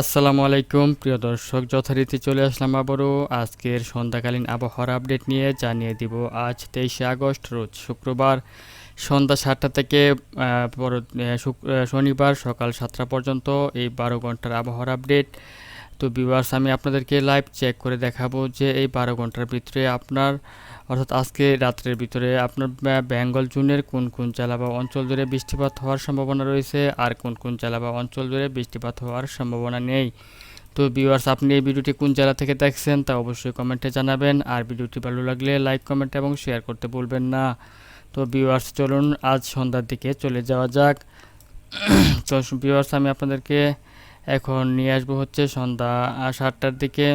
আসসালামু আলাইকুম, প্রিয় দর্শক, যথারীতি চলে আসলাম আবারও। আজকের সন্ধ্যাকালীন আবহাওয়ার আপডেট নিয়ে জানিয়ে দিব, আজ তেইশে আগস্ট, রোজ শুক্রবার সন্ধ্যা সাতটা থেকে শনিবার সকাল সাতটা পর্যন্ত এই বারো ঘণ্টার আবহাওয়ার আপডেট। তো বিভার্স আমি আপনাদেরকে লাইভ চেক করে দেখাবো যে এই বারো ঘণ্টার ভিতরে আপনার, অর্থাৎ আজকে রাত্রের ভিতরে আপনার বেঙ্গল জুনের কোন কোন জেলা বা অঞ্চল জুড়ে বৃষ্টিপাত হওয়ার সম্ভাবনা রয়েছে আর কোন কোন জেলা বা অঞ্চল জুড়ে বৃষ্টিপাত হওয়ার সম্ভাবনা নেই। তো ভিউয়ার্স আপনি এই ভিডিওটি কোন জেলা থেকে দেখছেন তা অবশ্যই কমেন্টে জানাবেন আর ভিডিওটি ভালো লাগলে লাইক কমেন্ট এবং শেয়ার করতে ভুলবেন না। তো ভিউয়ার্স চলুন আজ সন্ধ্যার দিকে চলে যাওয়া যাক। তো ভিউয়ার্স আমি আপনাদেরকে এখন নিয়ে আসব হচ্ছে সন্ধ্যা সাতটার দিকে।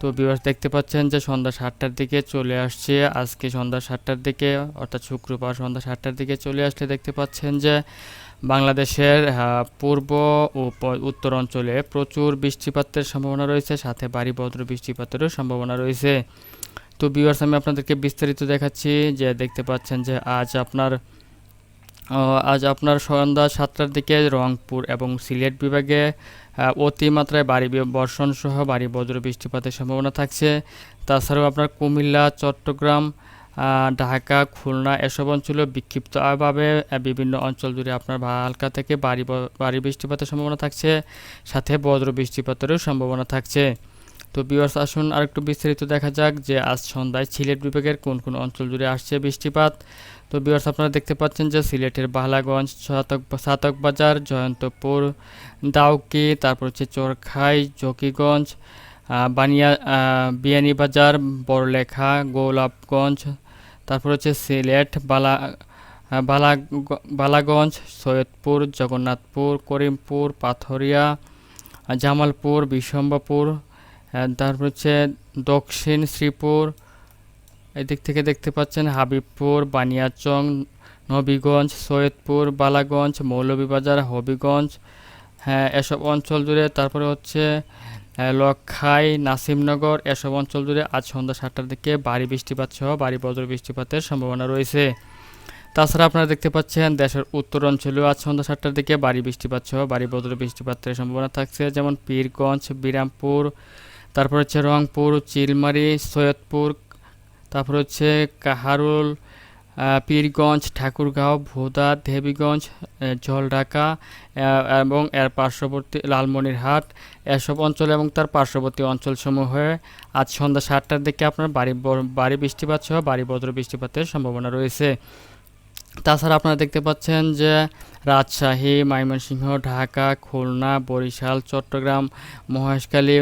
তো ভিউয়ার্স দেখতে পাচ্ছেন যে সন্ধ্যা সাতটার দিকে চলে আসছে। আজকে সন্ধ্যা সাতটার দিকে, অর্থাৎ শুক্রবার সন্ধ্যা সাতটার দিকে চলে আসলে দেখতে পাচ্ছেন যে বাংলাদেশের পূর্ব ও উত্তর অঞ্চলে প্রচুর বৃষ্টিপাতের সম্ভাবনা রয়েছে, সাথে ভারী বজ্র বৃষ্টিপাতেরও সম্ভাবনা রয়েছে। তো ভিউয়ার্স আমি আপনাদেরকে বিস্তারিত দেখাচ্ছি যে দেখতে পাচ্ছেন যে আজ আপনার আজ আপনার সন্ধ্যা সাতটার দিকে রংপুর এবং সিলেট বিভাগে অতিমাত্রায় ভারী বি- বর্ষণ সহ ভারী বজ্র বৃষ্টিপাতের সম্ভাবনা থাকছে। তাছাড়াও আপনার কুমিল্লা, চট্টগ্রাম ঢাকা, খুলনা এসব অঞ্চলে বিক্ষিপ্তভাবে বিভিন্ন অঞ্চল জুড়ে আপনার হালকা থেকে ভারী ব- ভারী বৃষ্টিপাতের সম্ভাবনা থাকছে। সাথে বজ্র বৃষ্টিপাতেরও সম্ভাবনা থাকছে। তো বিওয়ার্স আসুন আরেকটু বিস্তারিত দেখা যাক যে আজ সন্ধ্যায় সিলেট বিভাগের কোন কোন অঞ্চল জুড়ে আসছে বৃষ্টিপাত। তো বিওয়ার্স আপনারা দেখতে পাচ্ছেন যে সিলেটের বাহলাগঞ্জ সাতক সাতক বাজার জয়ন্তপুর, দাউকি, তারপর হচ্ছে চরখাই, জকিগঞ্জ বানিয়া বিয়ানীবাজার, বড়লেখা, গোলাপগঞ্জ, তারপর হচ্ছে সিলেট, বালা বালা বালাগঞ্জ, সৈয়দপুর, জগন্নাথপুর, করিমপুর, পাথরিয়া, জামালপুর, বিশম্বাপুর তারপর হচ্ছে দক্ষিণ শ্রীপুর, এদিক থেকে দেখতে পাচ্ছেন হাবিবপুর, বানিয়াচং, নবীগঞ্জ, সৈয়দপুর, বালাগঞ্জ, মৌলভীবাজার, হবিগঞ্জ হ্যাঁ এসব অঞ্চল জুড়ে। তারপরে হচ্ছে লক্ষাই, নাসিমনগর, এসব অঞ্চল জুড়ে আজ সন্ধ্যা সাতটার দিকে ভারী বৃষ্টিপাত সহ ভারী বজ্র বৃষ্টিপাতের সম্ভাবনা রয়েছে। তাছাড়া আপনারা দেখতে পাচ্ছেন দেশের উত্তর অঞ্চলেও আজ সন্ধ্যা সাতটার দিকে ভারী বৃষ্টিপাত সহ ভারী বজ্র বৃষ্টিপাতের সম্ভাবনা থাকছে। যেমন পীরগঞ্জ, বিরামপুর তারপর হচ্ছে রংপুর, চিলমারি, সৈয়দপুর, তারপর হচ্ছে কাহারুল পীরগঞ্জ, ঠাকুরগাঁও, ভোদা, দেবীগঞ্জ জলঢাকা এবং এর পার্শ্ববর্তী লালমনিরহাট। এসব অঞ্চল এবং তার পার্শ্ববর্তী অঞ্চলসমূহে আজ সন্ধ্যা সাতটার দিকে আপনার বাড়ি বাড়ি বৃষ্টিপাত সহ বাড়ি বজ্র বৃষ্টিপাতের সম্ভাবনা রয়েছে। তাছাড়া আপনারা দেখতে পাচ্ছেন যে রাজশাহী, ময়মনসিংহ, ঢাকা, খুলনা, বরিশাল, চট্টগ্রাম, মহেশখালী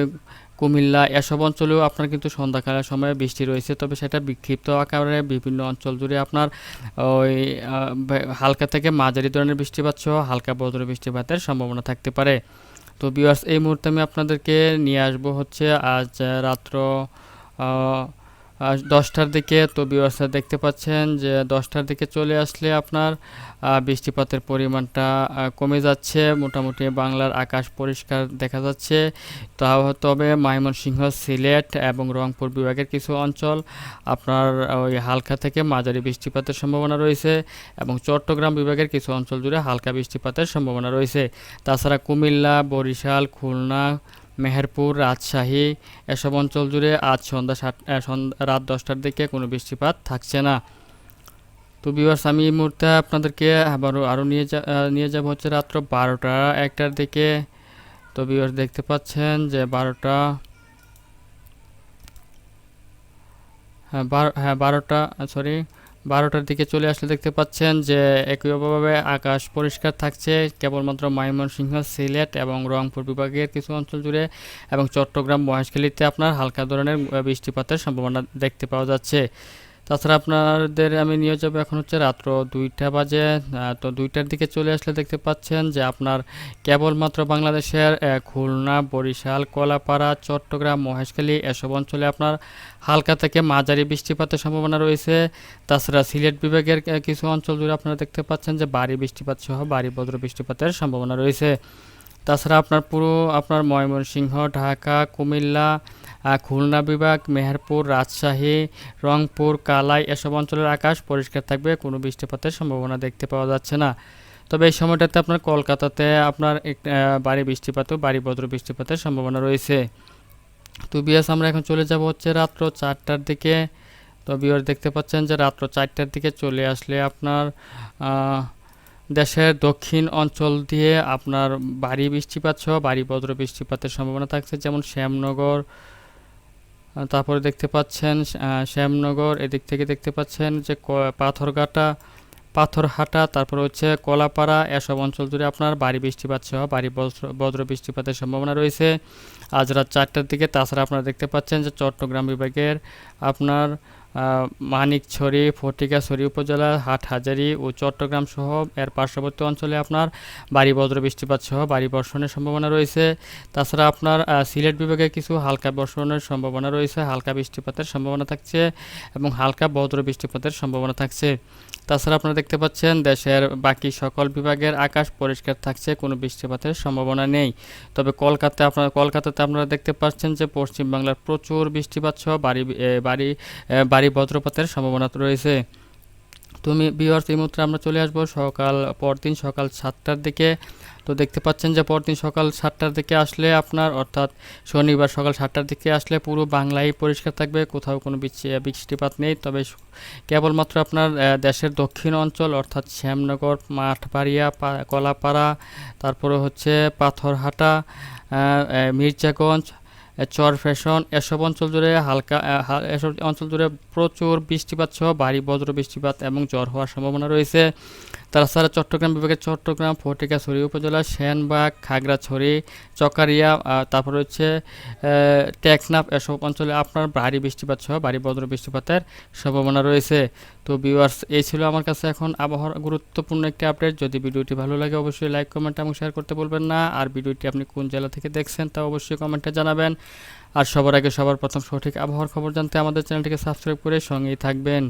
কুমিল্লা, এসব অঞ্চলেও আপনার কিন্তু সন্ধ্যাকালের সময় বৃষ্টি রয়েছে, তবে সেটা বিক্ষিপ্ত আকারে বিভিন্ন অঞ্চল জুড়ে আপনার ওই হালকা থেকে মাঝারি ধরনের বৃষ্টিপাত সহ হালকা বজ্র বৃষ্টিপাতের সম্ভাবনা থাকতে পারে। তো বিয়ার্স এই মুহূর্তে আমি আপনাদেরকে নিয়ে আসব হচ্ছে আজ রাত্র দশটার দিকে তো বিয়ার্সরা দেখতে পাচ্ছেন যে দশটার দিকে চলে আসলে আপনার বৃষ্টিপাতের পরিমাণটা কমে যাচ্ছে। মোটামুটি বাংলার আকাশ পরিষ্কার দেখা যাচ্ছে। তাও তবে ময়মনসিংহ সিলেট এবং রংপুর বিভাগের কিছু অঞ্চল আপনার ওই হালকা থেকে মাঝারি বৃষ্টিপাতের সম্ভাবনা রয়েছে এবং চট্টগ্রাম বিভাগের কিছু অঞ্চল জুড়ে হালকা বৃষ্টিপাতের সম্ভাবনা রয়েছে। তাছাড়া কুমিল্লা, বরিশাল, খুলনা মেহেরপুর, রাজশাহী এসব অঞ্চল জুড়ে আজ সন্ধ্যা সাত রাত দশটার দিকে কোনো বৃষ্টিপাত থাকছে না। তো বিভার্স আমি এই মুহূর্তে আপনাদেরকে আবারও, আরও নিয়ে যা নিয়ে যাব হচ্ছে রাত্র বারোটা, একটার দিকে। তো বিভার্স দেখতে পাচ্ছেন যে বারোটা হ্যাঁ বারো হ্যাঁ বারোটা সরি বারোটার দিকে চলে আসলে দেখতে পাচ্ছেন যে একইভাবে আকাশ পরিষ্কার থাকছে। কেবলমাত্র ময়মনসিংহ, সিলেট এবং রংপুর বিভাগের কিছু অঞ্চল জুড়ে এবং চট্টগ্রাম, মহেশখালীতে আপনার হালকা ধরনের বৃষ্টিপাতের সম্ভাবনা দেখতে পাওয়া যাচ্ছে। তাছাড়া আপনাদের আমি নিয়ে যাব এখন হচ্ছে রাত্র দুইটা বাজে। তো দুইটার দিকে চলে আসলে দেখতে পাচ্ছেন যে আপনার কেবলমাত্র বাংলাদেশের খুলনা, বরিশাল, কলাপাড়া, চট্টগ্রাম, মহেশখালী এসব অঞ্চলে আপনার হালকা থেকে মাঝারি বৃষ্টিপাতের সম্ভাবনা রয়েছে। তাছাড়া সিলেট বিভাগের কিছু অঞ্চল জুড়ে আপনারা দেখতে পাচ্ছেন যে ভারী বৃষ্টিপাত সহ ভারী বজ্র বৃষ্টিপাতের সম্ভাবনা রয়েছে। তাছাড়া আপনার পুরো আপনার ময়মনসিংহ, ঢাকা, কুমিল্লা খুলনা বিভাগ, মেহেরপুর, রাজশাহী, রংপুর, কালাই এসব অঞ্চলের আকাশ পরিষ্কার থাকবে, কোনো বৃষ্টিপাতের সম্ভাবনা দেখতে পাওয়া যাচ্ছে না। তবে এই সময়টাতে আপনার কলকাতাতে আপনার বাড়ি বৃষ্টিপাত ভারী বজ্র বৃষ্টিপাতের সম্ভাবনা রয়েছে। তো বিয়াস, আমরা এখন চলে যাব হচ্ছে রাত্র চারটার দিকে। তো বিয়ার দেখতে পাচ্ছেন যে রাত্র চারটার দিকে চলে আসলে আপনার দেশের দক্ষিণ অঞ্চল দিয়ে আপনার ভারী বৃষ্টিপাত সহ ভারী বজ্র বৃষ্টিপাতের সম্ভাবনা থাকছে, যেমন শ্যামনগর। তারপরে দেখতে পাচ্ছেন শ্যামনগর, এদিক থেকে দেখতে পাচ্ছেন যে পাথরঘাটা, পাথরহাটা, তারপর হচ্ছে কলাপাড়া, এসব অঞ্চল জুড়ে আপনার ভারী বৃষ্টিপাত সহ ভারী বজ্র বৃষ্টিপাতের সম্ভাবনা রয়েছে। আজ রাত চারটার দিকে, তাছাড়া আপনারা দেখতে পাচ্ছেন যে চট্টগ্রাম বিভাগের আপনার মানিকছড়ি ফটিকাছড়ি উপজেলা, হাটহাজারি ও চট্টগ্রাম সহ এর পার্শ্ববর্তী অঞ্চলে আপনার বাড়ি বজ্র বৃষ্টিপাত সহ বাড়ি বর্ষণের সম্ভাবনা রয়েছে। তাছাড়া আপনার সিলেট বিভাগে কিছু হালকা বর্ষণের সম্ভাবনা রয়েছে। হালকা বৃষ্টিপাতের সম্ভাবনা থাকছে এবং হালকা বজ্র বৃষ্টিপাতের সম্ভাবনা থাকছে। তাছাড়া আপনারা দেখতে পাচ্ছেন, দেশের বাকি সকল বিভাগের আকাশ পরিষ্কার থাকছে, কোনো বৃষ্টিপাতের সম্ভাবনা নেই। তবে কলকাতায় আপনারা, কলকাতাতে আপনারা দেখতে পাচ্ছেন যে পশ্চিমবাংলার প্রচুর বৃষ্টিপাত সহ বাড়ি বাড়ি বাড়ি বজ্রপাতের সম্ভাবনা রয়েছে। তুমি বিহার এই মুহূর্তে আমরা চলে আসব সকাল, পরদিন সকাল সাতটার দিকে। তো দেখতে পাচ্ছেন যে পরদিন সকাল সাতটার দিকে আসলে আপনার, অর্থাৎ শনিবার সকাল সাতটার দিকে আসলে পুরো বাংলাই পরিষ্কার থাকবে, কোথাও কোনো বৃষ্টি- বৃষ্টিপাত নেই। তবে কেবলমাত্র আপনার দেশের দক্ষিণ অঞ্চল, অর্থাৎ শ্যামনগর, মাঠবাড়িয়া কলাপাড়া, তারপরে হচ্ছে পাথরহাটা মির্জাগঞ্জ চর ফ্যাশন, এসব অঞ্চল জুড়ে হালকা এসব অঞ্চল জুড়ে প্রচুর বৃষ্টিপাত সহ ভারী বজ্র বৃষ্টিপাত এবং জ্বর হওয়ার সম্ভাবনা রয়েছে। তাছাড়া চট্টগ্রাম বিভাগের চট্টগ্রাম ফটিকাছড়ি উপজেলা, সেনবাগ, খাগড়াছড়ি, চকারিয়া তারপর হচ্ছে টেকনাফ, এসব অঞ্চলে আপনার ভারী বৃষ্টিপাত সহ ভারী বজ্র বৃষ্টিপাতের সম্ভাবনা রয়েছে। তো ভিউয়ার্স এই ছিল আমার কাছে এখন আবহাওয়ার গুরুত্বপূর্ণ একটি আপডেট যদি ভিডিওটি ভালো লাগে, অবশ্যই লাইক কমেন্ট এবং শেয়ার করতে বলবেন না। আর ভিডিওটি আপনি কোন জেলা থেকে দেখছেন, তা অবশ্যই কমেন্টে জানাবেন। আর সবার আগে সবার প্রথম সঠিক আবহাওয়ার খবর জানতে আমাদের চ্যানেলটিকে সাবস্ক্রাইব করে সঙ্গেই থাকবেন।